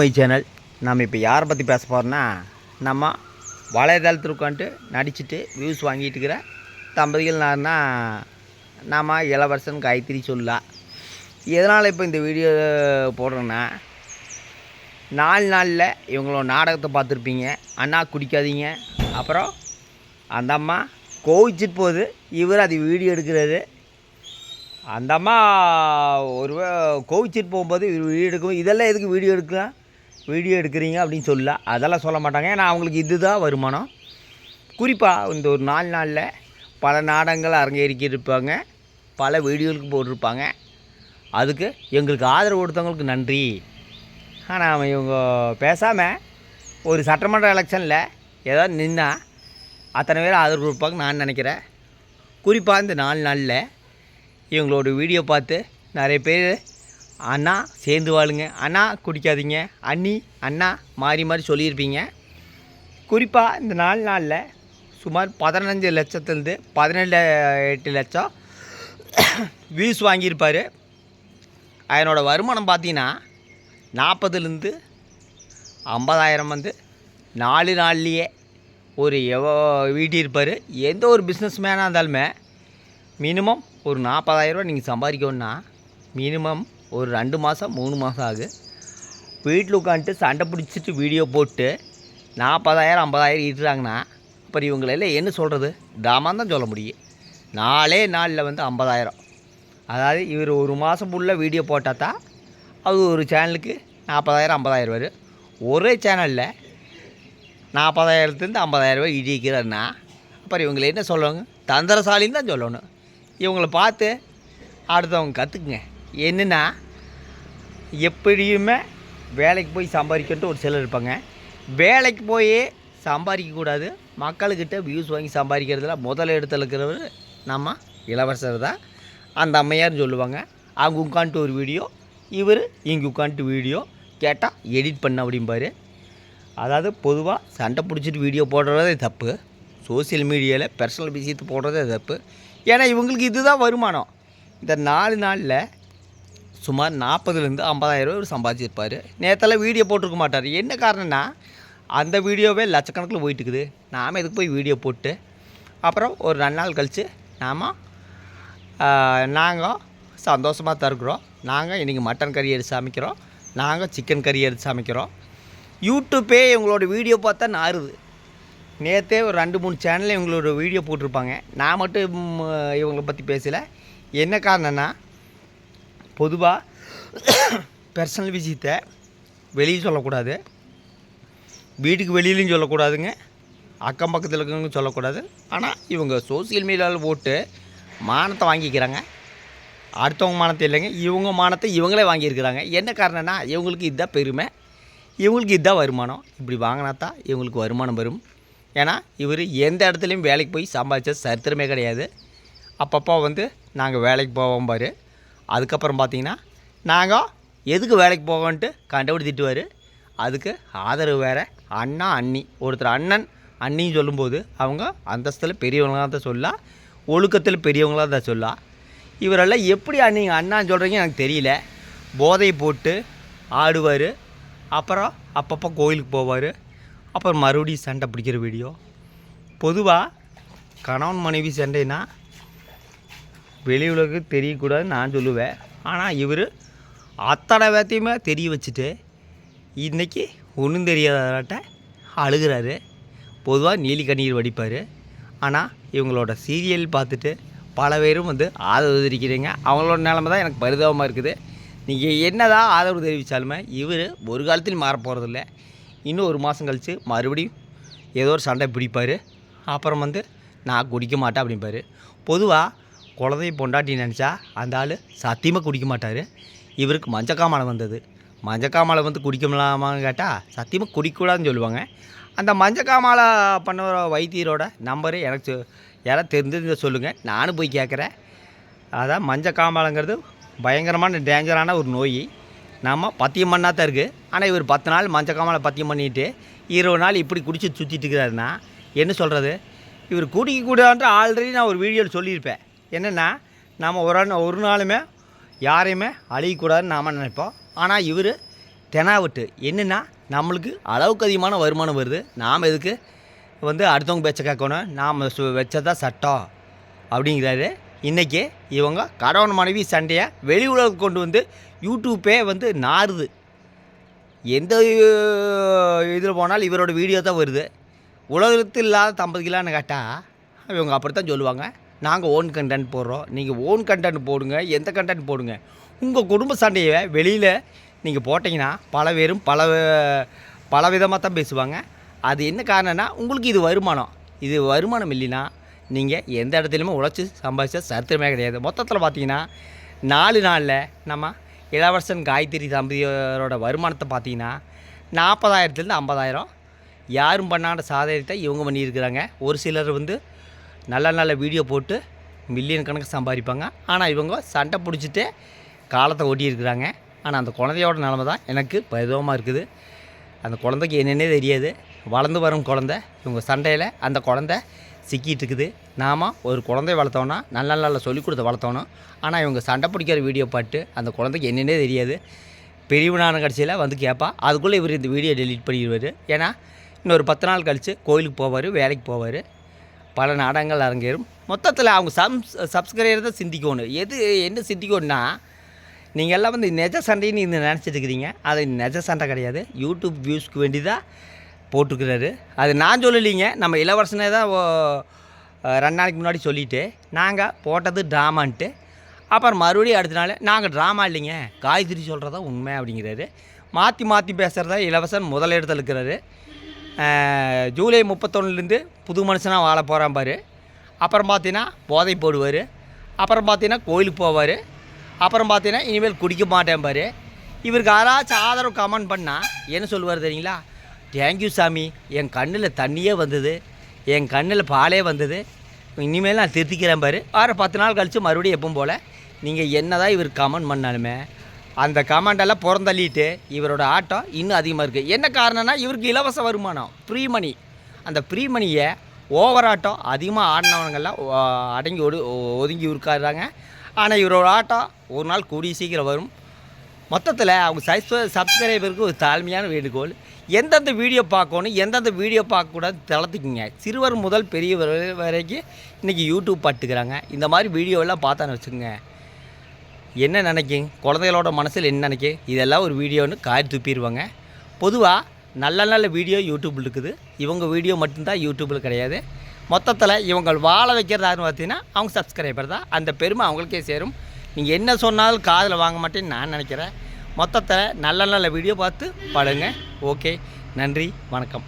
My channel நம்ம இப்போ யாரை பற்றி பேச போகிறோன்னா நம்ம வலைதளத்தில் உட்காந்துட்டு நடிச்சுட்டு வியூஸ் வாங்கிட்டு இருக்கிற தம்பதிகள் நார்னா நம்ம இளவரசன் காயத்ரி சொல்லலாம் எதனால் இப்போ இந்த வீடியோ போடுறேன்னா நாலு நாளில் இவங்களோட நாடகத்தை பார்த்துருப்பீங்க. அண்ணா குடிக்காதீங்க. அப்புறம் அந்த அம்மா கோவிச்சிட்டு போகுது. இவர் அது வீடியோ எடுக்கிறாரு அந்த அம்மா ஒரு கோவிச்சிட்டு போகும்போது இவர் வீடியோ எடுக்கும். இதெல்லாம் எதுக்கு வீடியோ எடுக்கலாம்? வீடியோ எடுக்கிறீங்க அப்படின்னு சொல்லல. அதெல்லாம் சொல்ல மாட்டாங்க. ஏன்னா அவங்களுக்கு இதுதான் வருமானம். குறிப்பாக இந்த ஒரு நாலு நாளில் பல நாடகங்கள் அரங்கேறிக்கிருப்பாங்க பல வீடியோகளுக்கு போட்டிருப்பாங்க. அதுக்கு எங்களுக்கு ஆதரவு கொடுத்தவங்களுக்கு நன்றி. ஆனால் இவங்க பேசாமல் ஒரு சட்டமன்ற எலெக்ஷனில் ஏதாவது நின்னா அத்தனை பேர் ஆதரவு கொடுப்பாங்க நான் நினைக்கிறேன். குறிப்பாக இந்த நாலு நாளில் இவங்களோட வீடியோ பார்த்து நிறைய பேர் அண்ணா சேர்ந்து வாழுங்க. அண்ணா குடிக்காதீங்க. அண்ணி அண்ணா மாறி மாறி சொல்லியிருப்பீங்க. குறிப்பாக இந்த நாலு நாளில் சுமார் பதினஞ்சு லட்சத்துலேருந்து பதினேழு எட்டு லட்சம் வியூஸ் வாங்கியிருப்பார். அதனோட வருமானம் பார்த்தீங்கன்னா நாற்பதுலேருந்து ஐம்பதாயிரம் வந்து நாலு நாள்லேயே ஒரு எவ்வளோ வீட்டியிருப்பார் எந்த ஒரு பிஸ்னஸ் மேனாக இருந்தாலுமே மினிமம் ஒரு நாற்பதாயிரரூவா நீங்கள் சம்பாதிக்கணுன்னா மினிமம் ஒரு ரெண்டு மாதம் மூணு மாதம் ஆகும் வீட்டில் உட்காந்துட்டு சண்டை பிடிச்சிட்டு வீடியோ போட்டு நாற்பதாயிரம் ஐம்பதாயிரம் ஈட்டுறாங்கன்னா அப்புறம் இவங்களெல்லாம் என்ன சொல்கிறது தாமாக தான் சொல்ல முடியும். நாலே நாளில் வந்து ஐம்பதாயிரம். அதாவது இவர் ஒரு மாதம் ஃபுல்லாக வீடியோ போட்டால் தான் அது ஒரு சேனலுக்கு நாற்பதாயிரம் ஐம்பதாயிரம் வரும். ஒரே சேனலில் நாற்பதாயிரத்துலேருந்து ஐம்பதாயிரம் ரூபாய் இடிக்கிறாருன்னா அப்புறம் இவங்களை என்ன சொல்லுவாங்க தந்திரசாலின்னு தான் சொல்லணும். இவங்களை பார்த்து அடுத்தவங்க கற்றுக்குங்க என்னென்னா எப்படியுமே வேலைக்கு போய் சம்பாதிக்கன்ட்டு ஒரு சிலர் இருப்பாங்க. வேலைக்கு போய் சம்பாதிக்கக்கூடாது மக்கள்கிட்ட வியூஸ் வாங்கி சம்பாதிக்கிறதுல முதல் இடத்துல இருக்கிறவர் நம்ம இளவரசர் தான். அந்த அம்மையார்னு சொல்லுவாங்க அவங்க உட்காந்துட்டு ஒரு வீடியோ இவர் இங்கே உட்காந்துட்டு வீடியோ கேட்டால் எடிட் பண்ண அப்படிம்பாரு. அதாவது பொதுவாக சண்டை பிடிச்சிட்டு வீடியோ போடுறதே தப்பு. சோஷியல் மீடியாவில் பர்சனல் விஷயத்தை போடுறதே தப்பு. ஏன்னா இவங்களுக்கு இதுதான் வருமானம். இந்த நாலு நாளில் சுமார் நாற்பதுலேருந்து ஐம்பதாயிரம் ரூபாய் சம்பாதிச்சிருப்பார். நேற்றெல்லாம் வீடியோ போட்டிருக்க மாட்டார். என்ன காரணம்னா அந்த வீடியோவே லட்சக்கணக்கில் போயிட்டு இருக்குது நாம் எதுக்கு போய் வீடியோ போட்டு? அப்புறம் ஒரு ரெண்டு நாள் கழித்து நாம் நாங்கள் சந்தோஷமாக தான் இருக்கிறோம் நாங்கள் இன்றைக்கி மட்டன் கறி எடுத்து சமைக்கிறோம். நாங்கள் சிக்கன் கறி எடுத்து சமைக்கிறோம். யூடியூப்பே இவங்களோட வீடியோ பார்த்தா நாறுது நேற்றே ஒரு ரெண்டு மூணு சேனலில் இவங்களோட வீடியோ போட்டிருப்பாங்க. நான் மட்டும் இவங்களை பற்றி பேசலை. என்ன காரணம்னா பொதுவாக பர்சனல் விஷயத்தை வெளியே சொல்லக்கூடாது. வீட்டுக்கு வெளியிலையும் சொல்லக்கூடாதுங்க. அக்கம் பக்கத்தில் இருக்கவங்க சொல்லக்கூடாது. ஆனால் இவங்க சோசியல் மீடியாவில் போட்டு மானத்தை வாங்கிக்கிறாங்க. அடுத்தவங்க மானத்தை இல்லைங்க. இவங்க மானத்தை இவங்களே வாங்கியிருக்கிறாங்க. என்ன காரணம்னா இவங்களுக்கு இதுதான் பெருமை. இவங்களுக்கு இதுதான் வருமானம். இப்படி வாங்கினா தான் இவங்களுக்கு வருமானம் வரும். ஏன்னா இவர் எந்த இடத்துலையும் வேலைக்கு போய் சம்பாதிச்ச சரித்திரமே கிடையாது. அப்பப்போ வந்து நாங்கள் வேலைக்கு போவோம் பாரு. அதுக்கப்புறம் பார்த்தீங்கன்னா நாங்கள் எதுக்கு வேலைக்கு போவோன்ட்டு கண்டபடி திட்டுவார். அதுக்கு ஆதரவு வேறு அண்ணா அண்ணி. ஒருத்தர் அண்ணன் அண்ணின்னு சொல்லும்போது அவங்க அந்தஸ்தில் பெரியவங்களாக தான் சொல்லலாம் ஒழுக்கத்தில் பெரியவங்களாக தான் சொல்லலாம் இவரெல்லாம் எப்படி அண்ணி அண்ணான்னு சொல்கிறீங்க எனக்கு தெரியல. போதை போட்டு ஆடுவார். அப்புறம் அப்பப்போ கோயிலுக்கு போவார். அப்புறம் மறுபடியும் சண்டை பிடிக்கிற வீடியோ பொதுவாக கணவன் மனைவி சண்டைனா வெளி உலகுக்கு தெரியக்கூடாதுன்னு நான் சொல்லுவேன். ஆனால் இவர் அத்தனை பேர்த்தையுமே தெரிய வச்சுட்டு இன்றைக்கி ஒன்றும் தெரியாதாட்ட அழுகிறாரு. பொதுவாக நீலி கண்ணீர் வடிப்பார். ஆனால் இவங்களோட சீரியல் பார்த்துட்டு பல பேரும் வந்து ஆதரவு தெரிவிக்கிறீங்க. அவங்களோட நிலமை தான் எனக்கு பரிதாபமாக இருக்குது. நீங்கள் என்னதான் ஆதரவு தெரிவித்தாலுமே இவர் ஒரு காலத்தில் மாற போகிறதில்ல இன்னும் ஒரு மாதம் கழித்து மறுபடியும் ஏதோ ஒரு சண்டை பிடிப்பார். அப்புறம் வந்து நான் குடிக்க மாட்டேன் அப்படிம்பார். பொதுவாக குழந்தைய பொண்டாட்டி நினச்சா அந்த ஆள் சத்தியமாக குடிக்க மாட்டார். இவருக்கு மஞ்சக்காமலை வந்தது. மஞ்சக்காமலை வந்து குடிக்கலாமான்னு கேட்டால் சத்தியமாக குடிக்கக்கூடாதுன்னு சொல்லுவாங்க. அந்த மஞ்சக்காமலை பண்ண வைத்தியரோட நம்பரு எனக்கு யாராவது தெரிஞ்சது சொல்லுங்கள் நானும் போய் கேட்குறேன். அதான் மஞ்சக்காமலைங்கிறது பயங்கரமான டேஞ்சரான ஒரு நோய். நம்ம பத்தியம் பண்ணால் தான் இருக்குது ஆனால் இவர் பத்து நாள் மஞ்சக்காமலை பத்தியம் பண்ணிட்டு இருபது நாள் இப்படி குடிச்சு சுற்றிட்டு இருக்கிறாருன்னா என்ன சொல்கிறது இவர் குடிக்க கூடாதுன்ற ஆல்ரெடி நான் ஒரு வீடியோவில் சொல்லியிருப்பேன். என்னென்னா நாம் ஒரு நாள் ஒரு நாளுமே யாரையுமே அழியக்கூடாதுன்னு நாம் நினைப்போம். ஆனால் இவர் தெனாவட்டு. என்னென்னா நம்மளுக்கு அளவுக்கு அதிகமான வருமானம் வருது. நாம் எதுக்கு வந்து அடுத்தவங்க பேச்ச கேட்கணும். நாம் வச்சதா சட்டம் அப்படிங்கிறாரு. இன்றைக்கி இவங்க கணவன் மனைவி சண்டையை வெளி உலகம் கொண்டு வந்து யூடியூப்பே வந்து நாறுது. எந்த இதில் போனாலும் இவரோட வீடியோ தான் வருது. உலகத்தில் இல்லாத தம்பதிகளான்னு கேட்டால் இவங்க அப்படி தான் சொல்லுவாங்க. நாங்கள் ஓன் கண்டென்ட் போடுறோம். நீங்கள் ஓன் கண்டென்ட் போடுங்க எந்த கண்டென்ட் போடுங்க. உங்கள் குடும்ப சண்டையை வெளியில் நீங்கள் போட்டிங்கன்னா பல பேரும் பல பல விதமாக தான் பேசுவாங்க. அது என்ன காரணம்னா உங்களுக்கு இது வருமானம். இது வருமானம் இல்லைன்னா நீங்கள் எந்த இடத்துலையுமே உழைச்சி சம்பாதிச்ச சரித்திரமே கிடையாது. மொத்தத்தில் பார்த்தீங்கன்னா நாலு நாளில் நம்ம இளவரசன் காயத்ரி தம்பதியரோட வருமானத்தை பார்த்தீங்கன்னா நாற்பதாயிரத்துலேருந்து ஐம்பதாயிரம். யாரும் பண்ணாத சாதகத்தை இவங்க பண்ணியிருக்கிறாங்க. ஒரு சிலர் வந்து நல்ல நல்ல வீடியோ போட்டு மில்லியன் கணக்கு சம்பாதிப்பாங்க. ஆனால் இவங்க சண்டை பிடிச்சிட்டு காலத்தை ஓட்டியிருக்கிறாங்க ஆனால் அந்த குழந்தையோட நிலமை தான் எனக்கு பரிதவமாக இருக்குது. அந்த குழந்தைக்கு என்னென்னே தெரியாது. வளர்ந்து வரும் குழந்தை இவங்க சண்டையில் அந்த குழந்தை சிக்கிட்டு இருக்குது. நாம் ஒரு குழந்தைய வளர்த்தோன்னா நல்ல நல்ல சொல்லிக் கொடுத்து வளர்த்தோணும். ஆனால் இவங்க சண்டை பிடிக்கிற வீடியோ பாட்டு அந்த குழந்தைக்கு என்னென்னே தெரியாது. பெரியவனான கடைசியில் வந்து கேட்பா அதுக்குள்ளே இவர் இந்த வீடியோ டெலீட் பண்ணிடுவார். ஏன்னா இன்னொரு பத்து நாள் கழித்து கோயிலுக்கு போவார் வேலைக்கு போவார். பல நாடகங்கள் அரங்கேறும். மொத்தத்தில் அவங்க சம் சப்ஸ்கிரைபர் தான் சிந்திக்கணும் எது என்ன சிந்திக்கணும்னா நீங்கள் எல்லாம் வந்து நெஜ சண்டைன்னு இந்த நினச்சிட்டு இருக்கிறீங்க. அது நெஜ சண்டை கிடையாது. யூடியூப் வியூஸ்க்கு வேண்டி தான் போட்டிருக்கிறாரு. அது நான் சொல்லலைங்க. நம்ம இளவரசனே தான் ஓ- ரெண்டு நாளைக்கு முன்னாடி சொல்லிவிட்டு நாங்கள் போட்டது ட்ராமான்ட்டு அப்புறம் மறுபடியும் அடுத்த நாள் நாங்கள் ட்ராமா இல்லைங்க. காய்கறி சொல்கிறதா உண்மை அப்படிங்கிறாரு. மாற்றி மாற்றி பேசுகிறதா இளவரசன் முதலிடத்தில் இருக்கிறாரு ஜூலை முப்பத்தொன்னுலேருந்து புது மனுஷனாக வாழ போகிறான் பாரு. அப்புறம் பார்த்தீங்கன்னா போதை போடுவார். அப்புறம் பார்த்தீங்கன்னா கோயிலுக்கு போவார். அப்புறம் பார்த்தீங்கன்னா இனிமேல் குடிக்க மாட்டேன் பாரு. இவருக்கு யாராச்சும் ஆதரவு கமெண்ட் பண்ணால் என்ன சொல்லுவார் தெரியுங்களா? தேங்க்யூ சாமி. என் கண்ணில் தண்ணியே வந்தது. என் கண்ணில் பாலே வந்தது. இனிமேல் நான் திருத்திக்கிறேன் பாரு. ஆறு பத்து நாள் கழித்து மறுபடியும் எப்பவும் போல் நீங்கள் என்ன தான் இவர் கமெண்ட் பண்ணாலுமே அந்த கமாண்டெல்லாம் புறந்தள்ளிட்டு இவரோட ஆட்டம் இன்னும் அதிகமாக இருக்குது என்ன காரணம்னா இவருக்கு இலவச வருமானம் ப்ரீ மணி அந்த ப்ரீ மணியை ஓவர் ஆட்டம் அதிகமாக ஆடினவங்கெல்லாம் அடங்கி ஒடு ஒதுங்கி இருக்காருறாங்க ஆனால் இவரோட ஆட்டம் ஒரு நாள் கூடிய சீக்கிரம் வரும். மொத்தத்தில் அவங்க சைஸ் சப்ஸ்கிரைபருக்கு ஒரு தாழ்மையான வேண்டுகோள். எந்தெந்த வீடியோ பார்க்கணும் எந்தெந்த வீடியோ பார்க்கக்கூடாது தளர்த்துக்குங்க. சிறுவர் முதல் பெரியவர் வரைக்கும் இன்றைக்கி யூடியூப் பார்த்துக்கிறாங்க. இந்த மாதிரி வீடியோவெல்லாம் பார்த்தான்னு வச்சுக்கோங்க. என்ன நினைக்கும் குழந்தைகளோட மனசில் என்ன நினைக்கும் இதெல்லாம் ஒரு வீடியோன்னு காரி துப்பிடுவாங்க. பொதுவாக நல்ல நல்ல வீடியோ யூடியூப்பில் இருக்குது. இவங்க வீடியோ மட்டும்தான் யூடியூப்பில் கிடையாது. மொத்தத்தில் இவங்க வாழ வைக்கிறதாருன்னு பார்த்தீங்கன்னா அவங்க சப்ஸ்கிரைபர் தான். அந்த பெருமை அவங்களுக்கே சேரும். நீங்கள் என்ன சொன்னாலும் காதில் வாங்க மாட்டேன்னு நான் நினைக்கிறேன். மொத்தத்தில் நல்ல நல்ல வீடியோ பார்த்து படுங்க. ஓகே நன்றி. வணக்கம்.